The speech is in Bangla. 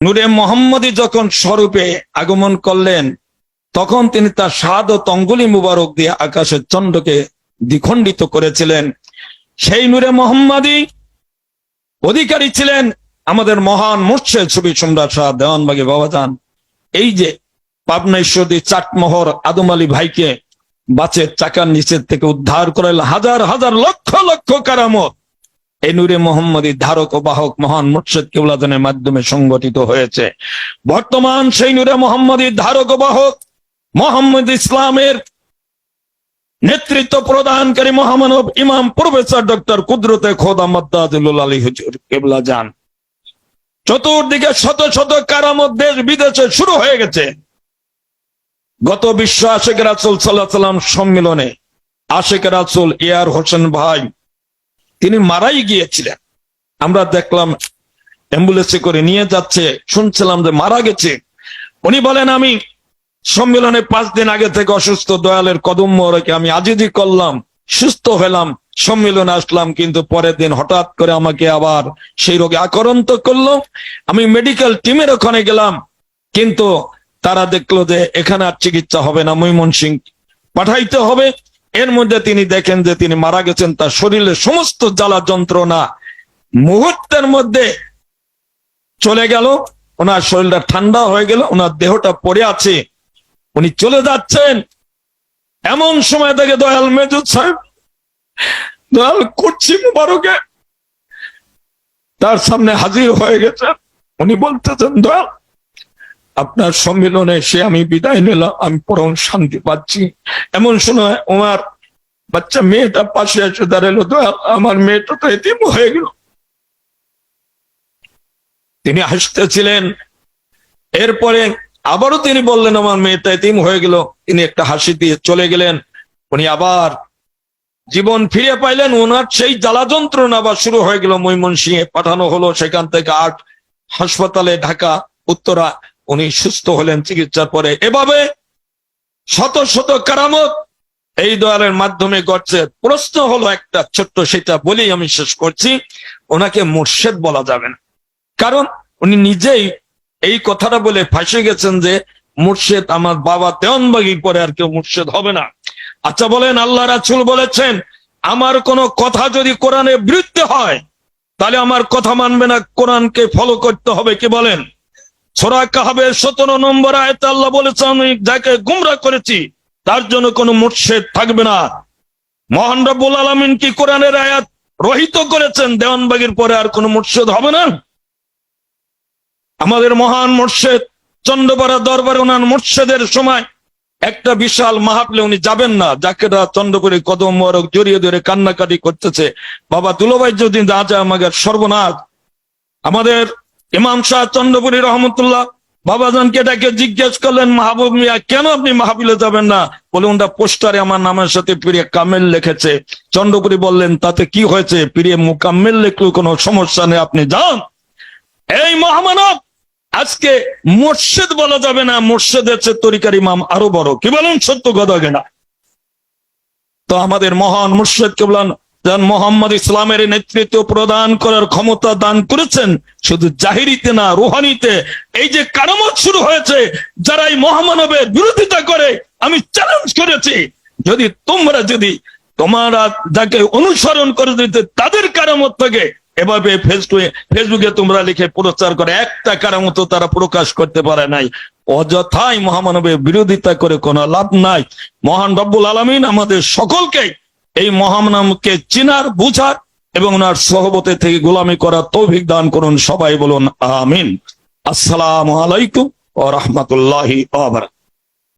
নূরে মোহাম্মদী যখন স্বরূপে আগমন করলেন, তখন তিনি তার স্বাদ ও তঙ্গুলি মুবারক দিয়ে আকাশের চন্দ্রকে দ্বিখণ্ডিত করেছিলেন। সেই নূরে মোহাম্মদী অধিকারী ছিলেন আমাদের মহান মুর্শেদ ছবি সম্রাট শাহ দেওয়ানবাগী বাবাজান এই যে পাবনা ঈশ্বরদী চাটমোহর আদম আলী ভাইকে বাসের চাকার নিচের থেকে উদ্ধার করাল হাজার হাজার লক্ষ লক্ষ কারামত। এই নূরে মোহাম্মদী ধারক ও বাহক মহান মুর্শেদ কেবলাদনের মাধ্যমে সংগঠিত হয়েছে। বর্তমান সেই নূরে মোহাম্মদী ধারক ও বাহক মোহাম্মদ ইসলামের নেতৃত্ব প্রদানকারী মহামানব ইমাম প্রফেসর ডক্টর কুদরতে খোদা মদ্দাদুল আলী হুজুর কেবলা যান চতুর্দিকে শত শত কারামত দেশ বিদেশে শুরু হয়ে গেছে। গত বিশ্ব আশেখ রাসুল সাল্লাহ সাল্লাম সম্মেলনে আশেখ রাসুল এয়ার হোসেন ভাই তিনি মারাই গিয়েছিলেন। আমরা দেখলাম, অ্যাম্বুলেন্সে করে নিয়ে যাচ্ছে। শুনছিলাম যে মারা গেছে। উনি বলেন, আমি সম্মেলনে পাঁচ দিন আগে থেকে অসুস্থ, দয়ালের কদম মোহরকে আমি আজিজি করলাম, সুস্থ হলাম, সম্মেলনে আসলাম, কিন্তু পরের দিন হঠাৎ করে আমাকে আবার সেই রোগে আক্রান্ত করল। আমি মেডিকেল টিমের ওখানে গেলাম, কিন্তু তারা দেখল যে এখানে আর চিকিৎসা হবে না। মৈমন সিং পাঠাইতে হবে। এর মধ্যে তিনি দেখেন যে তিনি মারা গেছেন, তার শরীরের সমস্ত জ্বালা যন্ত্রণা মুহূর্তের মধ্যে চলে গেল। ওনার শরীরটা ঠান্ডা হয়ে গেল, ওনার দেহটা পড়ে আছে। উনি চলে যাচ্ছেন। এমন সময় থেকে দয়াল মেজুদ সাহেব, দয়াল করছি মুবারকে তার সামনে হাজির হয়ে গেছে উনি বলতেছেন, দয়াল আপনার সম্মেলনে সে আমি বিদায় নিলাম, আমি পরম শান্তি পাচ্ছি। এমন সময় আমার বাচ্চা মেয়েটা পাশে এসে দাঁড়াল, দয়াল, আমার মেয়েটা তো এতিম হয়ে গেল। তিনি হাসতেছিলেন। এরপরে আবারও তিনি বললেন, আমার মেয়েটা এতিম হয়ে গেল। তিনি একটা হাসি দিয়ে চলে গেলেন। উনি আবার জীবন ফিরে পাইলেন। ওনার সেই জ্বালা যন্ত্রণা আবার শুরু হয়ে গেল। ময়মনসিংহে পাঠানো হলো। সেখান থেকে আট হাসপাতালে ঢাকা, উত্তরা উনি সুস্থ হলেন, চিকিৎসার পরে এভাবে শত শত কারামত এই দয়ালের মাধ্যমে ঘটছে প্রশ্ন হলো একটা ছোট্ট, সেটা বলেই আমি শেষ করছি, ওনাকে মুর্শেদ বলা যাবে না। কারণ উনি নিজেই এই কথাটা বলে ফাঁসে গেছেন যে, মুর্শেদ আমার বাবা দেওয়ানবাগি পরে আর কেউ মুর্শেদ হবে না। আচ্ছা বলেন, আল্লাহ রাসুল বলেছেন, আমার কোনো কথা যদি কোরআনের বিরুদ্ধে হয়, তাহলে আমার কথা মানবে না, কোরআনকে ফলো করতে হবে। কি বলেন? সোরা কাহাবের সতেরো নম্বর আয়তে আল্লাহ বলেছে আমি যাকে গুমরা করেছি, তার জন্য কোনো মুর্শেদ থাকবে না। মহান রব্বুল আলমিন কি কোরআনের আয়াত রহিত করেছেন? দেওয়ানবাগির পরে আর কোনো মুর্শেদ হবে না? আমাদের মহান মুর্শেদ, চন্দ্রপাড়া দরবারে ওনার মুর্শেদের সময় একটা বিশাল মাহাপলে উনি যাবেন না। যাকে চন্দ্রপুরে কদম মরক জড়িয়ে ধরে কান্নাকাটি করতেছে। বাবা দুলোভাই যদি না যায় আমাদের সর্বনাশ। আমাদের ইমাম শাহ চন্দ্রপুরী রহমতুল্লাহ বাবাজানকে এটাকে জিজ্ঞেস করলেন, মাহবুব মিয়া, কেন আপনি মাহফিলে যাবেন না? বলে ওটা পোস্টারে আমার নামের সাথে প্রিয় কামেল লিখেছে। চন্দ্রপুরী বললেন, তাতে কি হয়েছে? প্রিয় মুকাম্মেল লিখলেও কোনো সমস্যা নেই, আপনি যান। এই মহামানব, আজকে মোর্শেদ বলা যাবে না মোর্শেদ হচ্ছে তরিকার ইমাম আরও বড়। কি বলেন সত্য কথা কেনা? তো আমাদের মহান মুর্শেদ কেবলান যান মোহাম্মদ ইসলামের নেতৃত্ব প্রদান করার ক্ষমতা দান করেছেন, শুধু জাহিরিতে না, রুহানিতে। এই যে কারামত শুরু হয়েছে, যারা এই মহামানবের বিরোধিতা করে, আমি চ্যালেঞ্জ করেছি। যদি তোমরা যদি তোমরা যাকে অনুসরণ করে দিতে তাদের কারামত থেকে, এভাবে ফেসবুকে ফেসবুকে তোমরা লিখে প্রচার করে, একটা কারামতো তারা প্রকাশ করতে পারে নাই। অযথাই মহামানবের বিরোধিতা করে কোনো লাভ নাই। মহান রব্বুল আলমিন আমাদের সকলকে এই মহামনামকে চিনার, বুঝার এবং ওনার সহবতে থেকে গোলামি করার তৌফিক দান করুন। সবাই বলুন, আমিন। আসসালামু আলাইকুম ও রহমতুল্লাহি